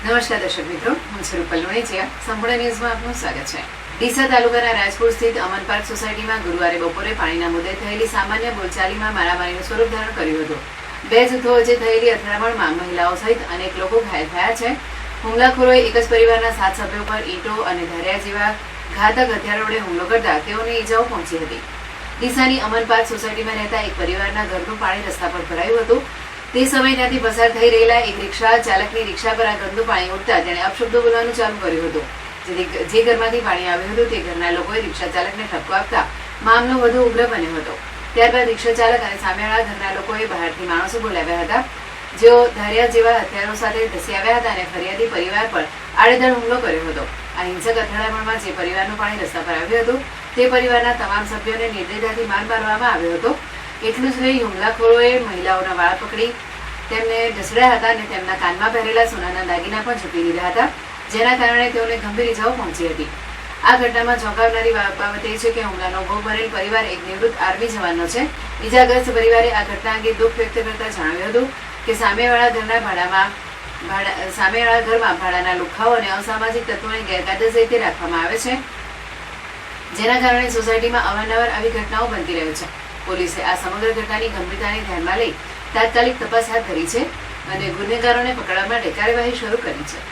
નમસ્કાર દર્શક મિત્રો, હું છું રૂપલ લોણીચિયા સંપૂર્ણ ન્યૂઝમાં આપનું સ્વાગત છે. ડીસા તાલુકાના રાજપુર સ્થિત અમન પાર્ક સોસાયટીમાં ગુરુવારે બપોરે પાણીના મુદ્દે થયેલી સામાન્ય બોલચાલીમાં મારામારીનું સ્વરૂપ ધારણ કર્યું હતું. બે જૂથો વચ્ચે થયેલી અથડામણમાં મહિલાઓ સહિત અનેક લોકો ઘાયલ થયા છે. હુમલાખોરોએ એક જ પરિવારના સાત સભ્યો પર ઈંટો અને ધાર્યા જેવા ઘાતક હથિયારો વડે હુમલો કરતા તેઓને ઈજાઓ પહોંચી હતી. ડીસાની અમન પાર્ક સોસાયટીમાં રહેતા એક પરિવારના ઘરનું પાણી રસ્તા પર ભરાયું હતું. તે સમયે ત્યાંથી પસાર થઈ રહેલા એક રિક્ષા ચાલકની રિક્ષા પર આ ગંદુ પાણી ઉડતા તેણે અપશબ્દો બોલવાનું ચાલુ કર્યું હતું. જેથી જે ઘરમાંથી પાણી આવ્યું હતું તે ઘરના લોકોએ રિક્ષા ચાલકને ઠપકો આપતા મામલો વધુ ઉગ્ર બન્યો હતો. ત્યારબાદ રિક્ષા ચાલક અને સામેવાળા ઘરના લોકોએ બહારથી માણસો બોલાવ્યા હતા. જેઓ ધારિયા જેવા હથિયારો સાથે ધસી આવ્યા હતા અને ફરિયાદી પરિવાર પર આડેધડ હુમલો કર્યો હતો. આ હિંસક અથડામણમાં જે પરિવારનું પાણી રસ્તા પર આવ્યું હતું, તે પરિવારના તમામ સભ્યોને નિર્દયતાથી માર મારવામાં આવ્યો હતો. એટલું જ નહીં, હુમલાખોરોએ મહિલાઓના વાળ પકડી, તેમને ઢસડ્યા હતા અને તેમના કાનમાં પહેરેલા સોનાના દાગીના પણ ઝૂંટી દીધા હતા, જેના કારણે તેઓને ગંભીર ઇજાઓ પહોંચી હતી. આ ઘટનામાં ચોંકાવનારી બાબત એ છે કે હુમલાનો ભોગ બનેલ પરિવાર એક નિવૃત્ત આર્મી જવાનનો છે. ઇજાગ્રસ્ત પરિવારે આ ઘટના અંગે દુઃખ વ્યક્ત કરતા જણાવ્યું હતું કે સામેવાળા ઘરના ભાડામાં, ભાડા, સામેવાળા ઘરમાં ભાડાના લુખાઓ અને અસામાજિક તત્વોને ગેરકાયદેસર રીતે રાખવામાં આવે છે, જેના કારણે સોસાયટીમાં અવારનવાર આવી ઘટનાઓ બનતી રહે છે. પોલીસે આ સમગ્ર ઘટનાની ગંભીરતાને ધ્યાનમાં લઈ તાત્કાલિક તપાસ હાથ ધરી છે અને ગુનેગારોને પકડવા માટે કાર્યવાહી શરૂ કરી છે.